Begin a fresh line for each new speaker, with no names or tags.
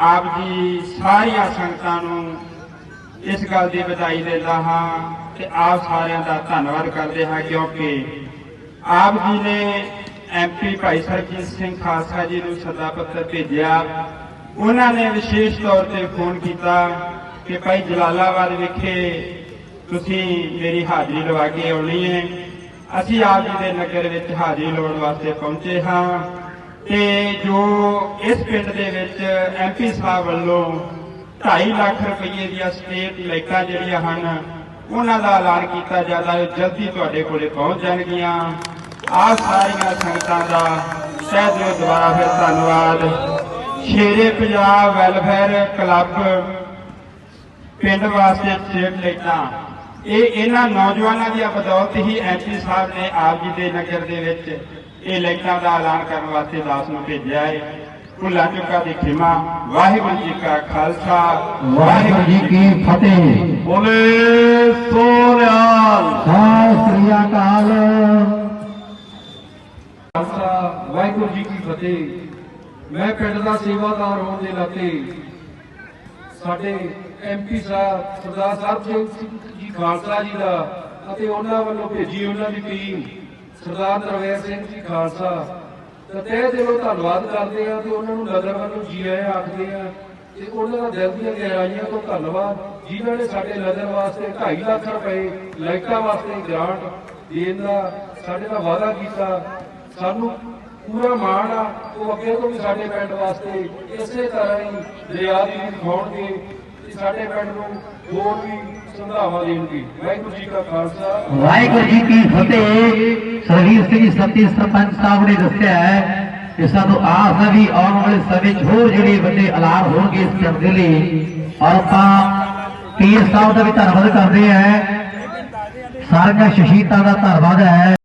ਆਪ ਜੀ ਸਾਰੀਆਂ ਸੰਗਤਾਂ ਨੂੰ ਇਸ ਗੱਲ ਦੀ ਵਧਾਈ ਦਿੰਦਾ ਹਾਂ ਕਿ ਆਪ ਸਾਰਿਆਂ ਦਾ ਧੰਨਵਾਦ ਕਰਦੇ ਹਾਂ, ਕਿਉਂਕਿ ਆਪ ਜੀ ਨੇ ਐਮਪੀ ਭਾਈ ਸਰਜੀਤ ਸਿੰਘ ਖਾਲਸਾ ਜੀ ਨੂੰ ਸੱਦਾ ਪੱਤਰ ਭੇਜਿਆ। ਉਹਨਾਂ ਨੇ ਵਿਸ਼ੇਸ਼ ਤੌਰ ਤੇ ਫੋਨ ਕੀਤਾ ਕਿ ਭਾਈ ਜਲਾਲਾਬਾਦ ਵਿਖੇ ਤੁਸੀਂ ਮੇਰੀ ਹਾਜ਼ਰੀ ਲਵਾ ਕੇ ਆਉਣੀ ਹੈ। ਅਸੀਂ ਆਪ ਜੀ ਦੇ ਨਗਰ ਵਿੱਚ ਹਾਜ਼ਰੀ ਲਵਾਉਣ ਵਾਸਤੇ ਪਹੁੰਚੇ ਹਾਂ। ਤੇ ਜੋ ਇਸ ਪਿੰਡ ਦੇ ਵਿੱਚ ਐਮਪੀ ਸਾਹਿਬ ਵੱਲੋਂ 2.5 ਲੱਖ ਰੁਪਏ ਦੀਆਂ ਸਟੇਟ ਲਾਈਟਾਂ ਜਿਹੜੀਆਂ ਹਨ, ਉਹਨਾਂ ਦਾ ਐਲਾਨ ਕੀਤਾ ਜਾਂਦਾ ਹੈ ਜਲਦੀ ਤੁਹਾਡੇ ਕੋਲੇ ਪਹੁੰਚ ਜਾਣਗੀਆਂ। ਆਹ ਸਾਰੀਆਂ ਸੰਗਤਾਂ ਦਾ ਤਹਿ ਦਿਲੋਂ ਦੁਬਾਰਾ ਫਿਰ ਧੰਨਵਾਦ। ਸ਼ੇਰੇ ਪੰਜਾਬ ਵੈਲਫੇਅਰ ਕਲੱਬ ਪਿੰਡ ਵਾਸਤੇ ਸਟੇਟ ਲਾਈਟਾਂ। ਇਹ ਇਹਨਾਂ ਨੌਜਵਾਨਾਂ ਦੀ ਬਦੌਲਤ ਹੀ ਐਮਪੀ ਸਾਹਿਬ ਨੇ ਆਪ ਜੀ ਦੇ ਨਗਰ ਦੇ ਵਿੱਚ ਇਹ ਲਾਈਟਾਂ ਦਾ ਐਲਾਨ ਕਰਨ ਵਾਸਤੇ ਦਾਸ ਨੂੰ ਭੇਜਿਆ ਹੈ। ਭੁੱਲਾਂ ਚੁੱਕਾ ਦੀ ਖਿਮਾ। ਵਾਹਿਗੁਰੂ ਜੀ ਕਾ ਖਾਲਸਾ।
ਵਾਹਿਗੁਰੂ ਜੀ ਕੀ ਫਤਿਹ।
ਬੋਲੇ ਸੋਨਿਆਲ
ਸਤਿ ਸ੍ਰੀ ਅਕਾਲ।
ਖਾਲਸਾ ਵਾਹਿਗੁਰੂ ਜੀ ਕੀ ਫਤਿਹ। ਮੈਂ ਪਿੰਡ ਦਾ ਸੇਵਾਦਾਰ ਹੋਣ ਦੇ ਨਾਤੇ ਸਾਡੇ ਐਮਪੀ ਸਾਹਿਬ ਸਰਦਾਰ ਸਾਹਿਬ ਸਿੰਘ ਜੀ ਖਾਲਸਾ ਜੀ ਦਾ ਅਤੇ ਉਹਨਾਂ ਵੱਲੋਂ ਭੇਜੀ ਉਹਨਾਂ ਦੀ ਟੀਮ। ਸਰਦਾਰ ਨਰਵੈਰ ਸਿੰਘ ਜੀ ਖਾਲਸਾ ਤੇ ਤਹਿ ਦਿਲੋਂ ਧੰਨਵਾਦ ਕਰਦੇ ਆ ਤੇ ਉਹਨਾਂ ਨੂੰ ਨਗਰ ਵੱਲੋਂ ਜੀ ਆਇਆਂ ਆਖਦੇ ਆ ਤੇ ਉਹਨਾਂ ਦਾ ਦਿਲ ਦੀਆਂ ਗਹਿਰਾਈਆਂ ਤੋਂ ਧੰਨਵਾਦ, ਜਿਨ੍ਹਾਂ ਨੇ ਸਾਡੇ ਨਗਰ ਵਾਸਤੇ 2.5 ਲੱਖ ਰੁਪਏ ਲਾਈਟਾਂ ਵਾਸਤੇ ਗ੍ਰਾਂਟ ਦੇਣ ਦਾ ਸਾਡੇ ਨਾਲ ਵਾਅਦਾ ਕੀਤਾ। ਸਾਨੂੰ ਪੂਰਾ ਮਾਣ ਆ, ਉਹ ਅੱਗੇ ਤੋਂ ਵੀ ਸਾਡੇ ਪਿੰਡ ਵਾਸਤੇ ਇਸੇ ਤਰ੍ਹਾਂ ਹੀ ਦਰਿਆ ਦੀ ਦਿਖਾਉਣਗੇ। ਸਾਡੇ ਪਿੰਡ ਨੂੰ ਹੋਰ ਵੀ ਸੰਭਾਵਾ ਦੇਣਗੇ। ਵਾਹਿਗੁਰੂ ਜੀ ਕਾ ਖਾਲਸਾ।
ਵਾਹਿਗੁਰੂ ਜੀ ਕੀ ਫਤਿਹ। ਸਰਵੀਰ ਸਿੰਘ ਸਤੀ ਸਰਪੰਚ ਸਾਹਿਬ ਨੇ ਦੱਸਿਆ ਹੈ ਕਿ ਸਾਨੂੰ ਆਸ ਹੈ ਵੀ ਆਉਣ ਵਾਲੇ ਸਮੇਂ 'ਚ ਹੋਰ ਜਿਹੜੇ ਵੱਡੇ ਐਲਾਨ ਹੋਣਗੇ ਇਸ ਪਿੰਡ ਦੇ ਲਈ। ਔਰ ਆਪਾਂ ਪੀਰ ਸਾਹਿਬ ਦਾ ਵੀ ਧੰਨਵਾਦ ਕਰਦੇ ਹਾਂ। ਸਾਰੀਆਂ ਸ਼ਹੀਦਾਂ ਦਾ ਧੰਨਵਾਦ ਹੈ।